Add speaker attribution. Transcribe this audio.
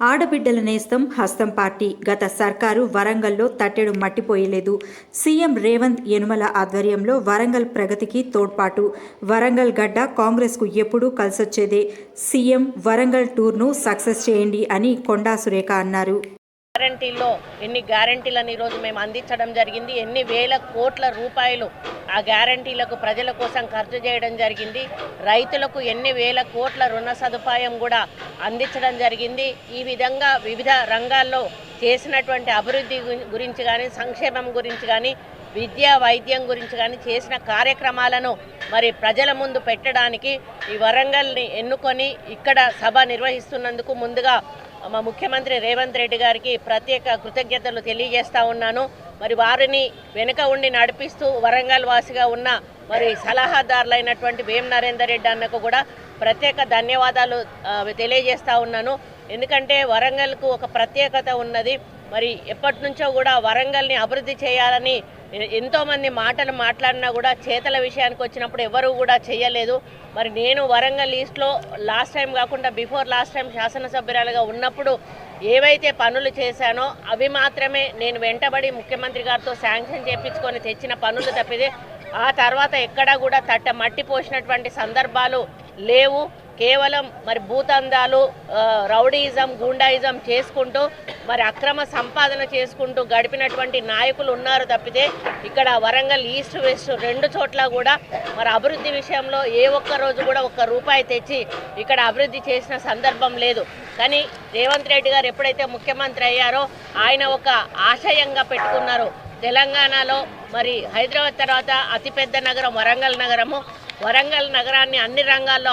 Speaker 1: ఆడబిడ్డల నేస్తం హస్తం పార్టీ. గత సర్కారు వరంగల్లో తట్టెడు మట్టిపోయలేదు. సీఎం రేవంత్ యనుమల ఆధ్వర్యంలో వరంగల్ ప్రగతికి తోడ్పాటు. వరంగల్ గడ్డ కాంగ్రెస్కు ఎప్పుడూ కలిసొచ్చేదే. సీఎం వరంగల్ టూర్ను సక్సెస్ చేయండి అని కొండా సురేఖ అన్నారు.
Speaker 2: గ్యారంటీలో ఎన్ని గ్యారంటీలను ఈరోజు మేము అందించడం జరిగింది ఎన్ని వేల కోట్ల రూపాయలు ఆ గ్యారంటీలకు ప్రజల కోసం ఖర్చు చేయడం జరిగింది రైతులకు ఎన్ని వేల కోట్ల రుణ సదుపాయం కూడా అందించడం జరిగింది. ఈ విధంగా వివిధ రంగాల్లో చేసినటువంటి అభివృద్ధి గురించి కానీ సంక్షేమం గురించి కానీ విద్య వైద్యం గురించి కానీ చేసిన కార్యక్రమాలను మరి ప్రజల ముందు పెట్టడానికి ఈ వరంగల్ని ఎన్నుకొని ఇక్కడ సభ నిర్వహిస్తున్నందుకు ముందుగా మా ముఖ్యమంత్రి రేవంత్ రెడ్డి గారికి ప్రత్యేక కృతజ్ఞతలు తెలియజేస్తా ఉన్నాను. మరి వారిని వెనుక ఉండి నడిపిస్తూ వరంగల్ వాసిగా ఉన్న మరి సలహాదారులైనటువంటి వేం నరేందర్ రెడ్డి అన్నకు కూడా ప్రత్యేక ధన్యవాదాలు తెలియజేస్తా ఉన్నాను. ఎందుకంటే వరంగల్కు ఒక ప్రత్యేకత ఉన్నది. మరి ఎప్పటి నుంచో కూడా వరంగల్ని అభివృద్ధి చేయాలని ఎంతోమంది మాటలు మాట్లాడినా కూడా చేతల విషయానికి వచ్చినప్పుడు ఎవరు కూడా చేయలేదు. మరి నేను వరంగల్ ఈస్ట్లో లాస్ట్ టైం కాకుండా బిఫోర్ లాస్ట్ టైం శాసనసభ్యురాలుగా ఉన్నప్పుడు ఏవైతే పనులు చేశానో అవి మాత్రమే నేను వెంటబడి ముఖ్యమంత్రి గారితో శాంక్షన్ చేయించుకొని తెచ్చిన పనులు తప్పితే ఆ తర్వాత ఎక్కడా కూడా తట్ట మట్టి పోసినటువంటి సందర్భాలు లేవు. కేవలం మరి భూతందాలు రౌడీజం రౌడీయిజం గూండాయిజం చేసుకుంటూ మరి అక్రమ సంపాదన చేసుకుంటూ గడిపినటువంటి నాయకులు ఉన్నారు తప్పితే ఇక్కడ వరంగల్ ఈస్ట్ వెస్ట్ రెండు చోట్ల కూడా మరి అభివృద్ధి విషయంలో ఏ ఒక్క రోజు కూడా ఒక్క రూపాయి తెచ్చి ఇక్కడ అభివృద్ధి చేసిన సందర్భం లేదు. కానీ రేవంత్ రెడ్డి గారు ఎప్పుడైతే ముఖ్యమంత్రి అయ్యారో ఆయన ఒక ఆశయంగా పెట్టుకున్నారు. తెలంగాణలో మరి హైదరాబాద్ తర్వాత అతిపెద్ద నగరం వరంగల్ నగరము. వరంగల్ నగరాన్ని అన్ని రంగాల్లో